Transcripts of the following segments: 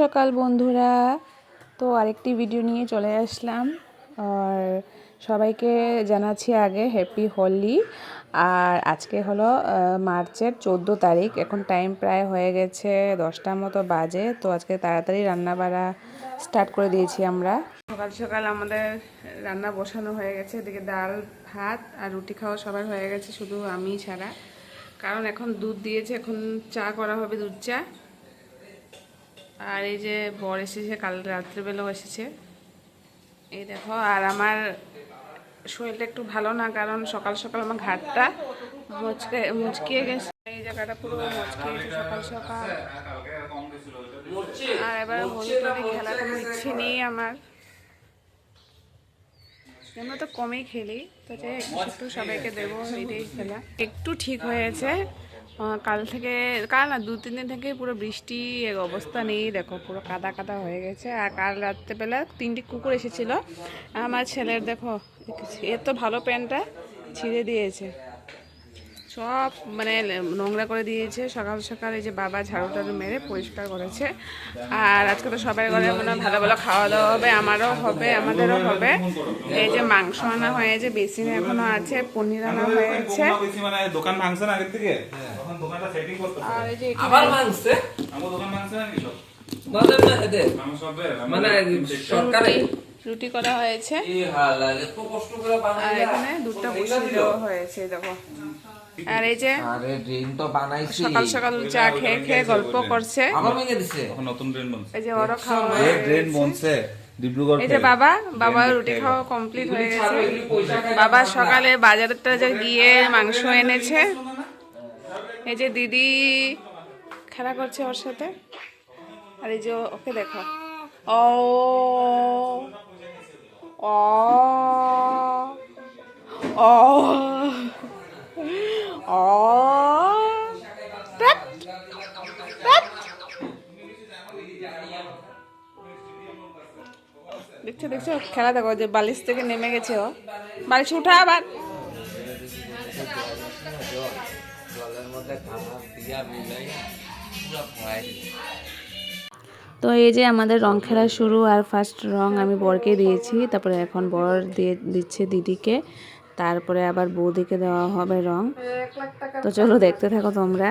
সকাল বন্ধুরা। তো আরেকটি ভিডিও নিয়ে চলে আসলাম। আর সবাইকে জানাচ্ছি আগে হ্যাপি হোলি। আর আজকে হলো মার্চের চোদ্দ তারিখ। এখন টাইম প্রায় হয়ে গেছে দশটার মতো বাজে। তো আজকে তাড়াতাড়ি রান্না বাড়া স্টার্ট করে দিয়েছি আমরা। সকাল সকাল আমাদের রান্না বসানো হয়ে গেছে। এদিকে ডাল, ভাত আর রুটি খাওয়া সবার হয়ে গেছে, শুধু আমি ছাড়া। কারণ এখন দুধ দিয়েছে, এখন চা করা হবে দুধ চা। আর এই যে বর এসেছে, কাল রাত্রেবেলাও এসেছে। এই দেখো, আর আমার শরীরটা একটু ভালো না, কারণ সকাল সকাল আমার ঘাটটা মুচকে, মুচকিয়ে গেছে। এই জায়গাটা পুরো মুচকিয়ে গেছে সকাল সকাল। আর এবার হোলি টোলি খেলার কোনো ইচ্ছে নেই আমার। আমরা তো কমই খেলি, তো যে একটু সবাইকে দেবো এটাই খেলা। একটু ঠিক হয়েছে। কাল থেকে কাল না দু তিন দিন থেকে পুরো বৃষ্টি এর অবস্থা নেই। দেখো পুরো কাদা কাদা হয়ে গেছে। আর কাল রাত্রেবেলা তিনটি কুকুর এসেছিল। আমার ছেলের দেখো এত ভালো প্যান্টটা ছিঁড়ে দিয়েছে। সব মানে নোংরা করে দিয়েছে। সকাল সকাল এই যে বাবা ঝাড়ু টাড়ু মেরে পরিষ্কার করেছে। আর আজকে তো সবাই ঘরে মনে ভালো ভালো খাওয়া দাওয়া হবে আমারও হবে আমাদেরও হবে। এই যে মাংস আনা হয়েছে বেসিন এখনও আছে পনির আনা হয়েছে। মানে দোকান ভাঙছে না আগের থেকে? তখন দোকানটা সেটিং করতে আবার মাংসে আমার দোকান মানে মাংস হবে মানে সরকারে রুটি করা হয়েছে। এই হাল লাগে তো কষ্ট করে আর এখানে দুধটা বসিয়ে দেওয়া হয়েছে দেখো। আর এই যে আরে ড্রিম তো বানাইছি। সকাল সকাল চা খেয়ে খেয়ে গল্প করছে। যে ওরও খাওয়া এই যে বাবা বাবা রুটি খাওয়া কমপ্লিট হয়ে গেছে। বাবা সকালে বাজারে টাজার গিয়ে মাংস এনেছে এই যে দিদি খেলা করছে ওর সাথে। আর এই যে ওকে দেখো। ও। দেখছ দেখছ, খেলা দেখো যে বালিশ থেকে নেমে গেছে ও। বালিশ, উঠা আবার মধ্যে খাবার দিয়া মিলাই পুরো খাই তো এই যে আমাদের রং খেলা শুরু আর ফার্স্ট রং আমি বরকে দিয়েছি তারপরে এখন বর দিয়ে দিচ্ছে দিদিকে তারপরে আবার বৌদিকে দেওয়া হবে রং তো চলো দেখতে থাকো তোমরা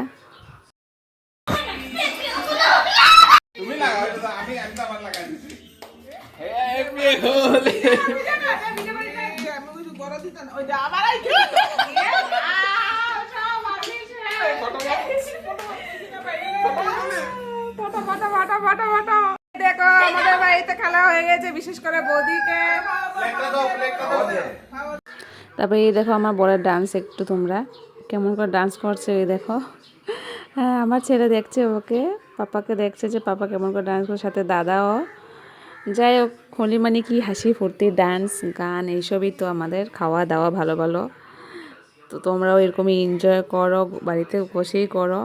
আমি তারপরে এই দেখো আমার বরের ডান্স একটু তোমরা। কেমন করে ডান্স করছে এই দেখো। হ্যাঁ আমার ছেলে দেখছে ওকে, পাপাকে দেখছে যে পাপা কেমন করে ডান্স করে, সাথে দাদাও। যাই হোক, হোলি মানে কি হাসি, ফুর্তি ডান্স গান, এইসবই তো আমাদের, খাওয়া দাওয়া ভালো ভালো। তো তোমরাও এরকমই এনজয় করো, বাড়িতে বসেই করো।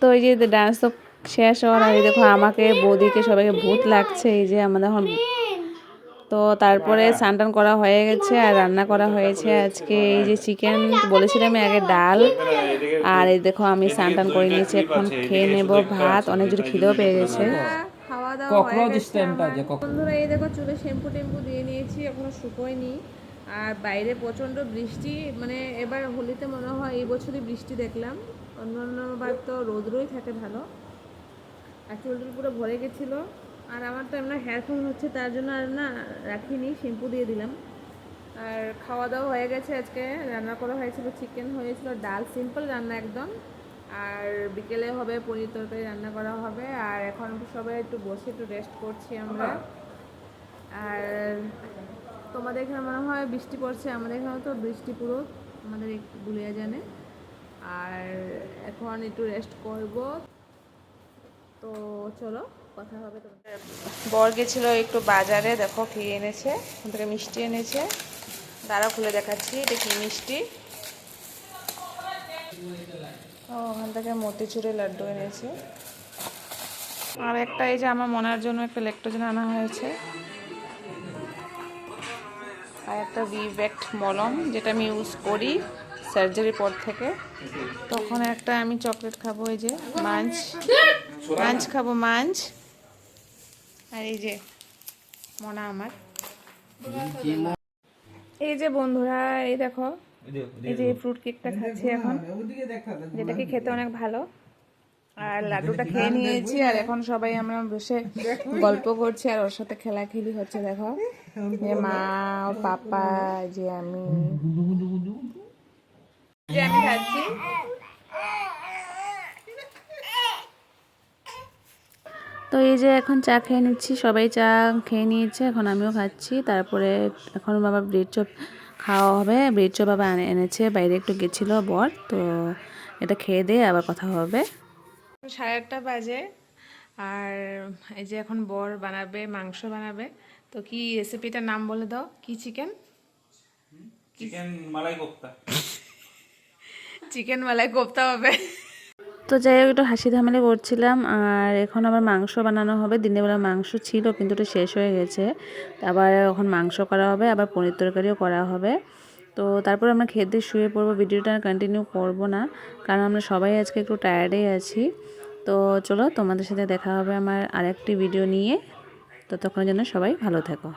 তো এই যে ডান্স তো শেষ হওয়ার আগে দেখো আমাকে, বৌদিকে সবাইকে ভূত লাগছে, এই যে আমাদের এখন তো তারপরে স্নান করা হয়ে গেছে আর রান্না করা হয়েছে আজকে। এই যে চিকেন বলেছিলাম আগে ডাল। আর এই দেখো আমি স্নান করে নিয়েছি, এখন খেয়ে নেব ভাত, অনেক জোরে খিদেও পেয়ে গেছে। খাওয়া দাওয়া ককরোচ স্ট্যান্ডটা যে বন্ধুরা এই দেখো চুলে শ্যাম্পু টেম্পু দিয়ে নিয়েছি এখনও শুকোয়নি আর বাইরে প্রচণ্ড বৃষ্টি মানে এবার হোলিতে মনে হয় এই বছরই বৃষ্টি দেখলাম। অন্য অন্যবার তো রোদ্রই থাকে ভালো। আর চুল টুল পুরো ভরে গেছিল। আর আমার তো এমন হেয়ার ফল হচ্ছে তার জন্য আর না রাখিনি শ্যাম্পু দিয়ে দিলাম। আর খাওয়া দাওয়া হয়ে গেছে আজকে। রান্না করা হয়েছিল চিকেন হয়েছিল ডাল সিম্পল রান্না একদম। আর বিকেলে হবে পনির তরকারি রান্না করা হবে। আর এখন সবাই একটু বসে একটু রেস্ট করছি আমরা। আর তোমাদের এখানে মনে হয় বৃষ্টি পড়ছে, আমাদের এখানে তো বৃষ্টি পুরো, আমাদের এই গুলিয়া জানে। আর এখন একটু রেস্ট করব। তো চলো, কথা হবে বর গেছিল একটু বাজারে, দেখো কি এনেছে, ওখান থেকে মিষ্টি এনেছে। দাঁড়া খুলে দেখাচ্ছি, এটা কি মিষ্টি? ওখান থেকে মতিচুরের লাড্ডু এনেছে। আর একটা এই যে আমার মনের জন্য একটা লেকটোজেন আনা হয়েছে। আর একটা ভিভেক্ট মলম যেটা আমি ইউজ করি সার্জারির পর থেকে। তখন একটা আমি চকলেট খাব এই যে মাঞ্চ। মাঞ্চ খাব মাঞ্চ। আর এই যে মনা আমার। এই যে বন্ধুরা এই দেখো এই যে ফ্রুট কেকটা খাচ্ছি এখন। যেটা কি খেতে অনেক ভালো। আর লাড্ডুটা খেয়ে নিয়েছি আর এখন সবাই আমরা বসে গল্প করছি আর ওর সাথে খেলাখেলি হচ্ছে দেখো। যে মা পাপা যে আমি। যে আমি খাচ্ছি। তো এই যে এখন চা খেয়ে নিচ্ছি সবাই চা খেয়ে নিয়েছে এখন আমিও খাচ্ছি। তারপরে এখন বাবা ব্রেড চপ খাওয়া হবে ব্রিজ চপ বাবা এনেছে বাইরে একটু গেছিল বর তো এটা খেয়ে দিয়ে আবার কথা হবে। সাড়ে আটটা বাজে আর এই যে এখন বর বানাবে মাংস বানাবে তো কি রেসিপিটার নাম বলে দাও? কি chicken chicken malai kofta. Chicken malai kofta হবে। তো যাই হোক, একটু হাসি ঝামেলা করছিলাম। আর এখন আবার মাংস বানানো হবে। দিনের বেলা মাংস ছিল, কিন্তু ওটা শেষ হয়ে গেছে। আবার এখন মাংস করা হবে, আবার পনির তরকারিও করা হবে। তো তারপর আমরা খেতে শুয়ে পড়ব। ভিডিওটা কন্টিনিউ করব না, কারণ আমরা সবাই আজকে একটু টায়ার্ডেই আছি। তো চলো, তোমাদের সাথে দেখা হবে আমার আরেকটি ভিডিও নিয়ে। ততক্ষণের জন্য সবাই ভালো থেকো।